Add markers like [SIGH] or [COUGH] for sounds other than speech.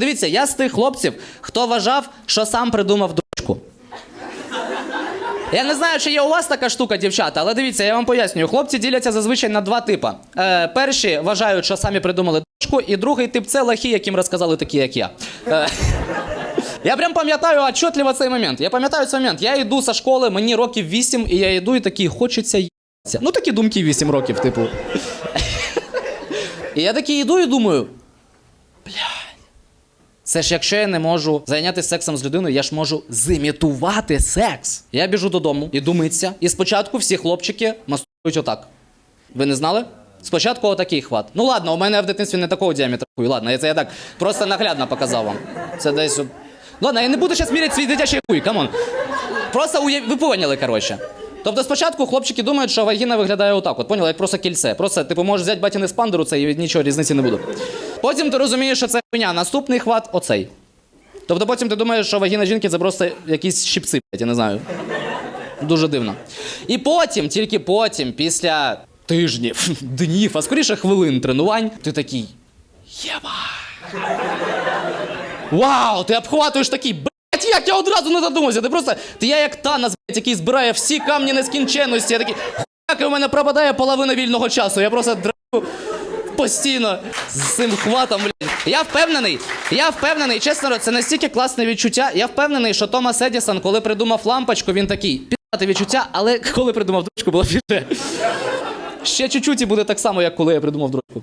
Дивіться, я з тих хлопців, хто вважав, що сам придумав дрочку. Я не знаю, чи є у вас така штука, дівчата, але дивіться, я вам пояснюю. Хлопці діляться зазвичай на два типи. Е, перші вважають, що самі придумали дрочку, і другий тип це лахи, яким розказали такі, як я. Е, [LAUGHS] я прям пам'ятаю отчетливо цей момент. Я пам'ятаю цей момент. Я йду зі школи, мені років 8, і я йду і такий, хочеться їбатися. Ну такі думки 8 років, типу. [LAUGHS] І я такий йду і думаю. Це ж якщо я не можу зайнятися сексом з людиною, я ж можу зимітувати секс. Я біжу додому, іду митися, і спочатку всі хлопчики мастують отак. Ви не знали? Спочатку отакий хват. Ну ладно, у мене в дитинстві не такого діаметру. Ладно, я це я так просто наглядно показав вам. Це десь. Ладно, я не буду зараз міряти свій дитячий хуй, камон. Просто уяв... ви поняли, коротше. Тобто спочатку хлопчики думають, що вагіна виглядає отак. От поняли, як просто кільце. Просто типу можеш взяти батіни з пандеру, це і нічого різниці не буде. Потім ти розумієш, що це хуйня. Наступний хват оцей. Тобто потім ти думаєш, що вагіна жінки це просто якісь блядь, я не знаю. Дуже дивно. І потім, тільки потім, після тижнів, [LAUGHS] днів, а скоріше хвилин тренувань, ти такий. Єба. Вау! Ти обхватуєш такий, блять, як я одразу не задумався. Ти просто. Ти я як Танос, блять, який збирає всі камні нескінченності. Я такий, хуяк, і у мене пропадає половина вільного часу. Я просто драю постійно з цим хватом, блядь. Я впевнений, я впевнений, чесно, це настільки класне відчуття. Я впевнений, що Томас Едісон, коли придумав лампочку, він такий, підати відчуття, але коли придумав дочку, було [LAUGHS] більше. Ще чуть-чуть і буде так само, як коли я придумав дрочку.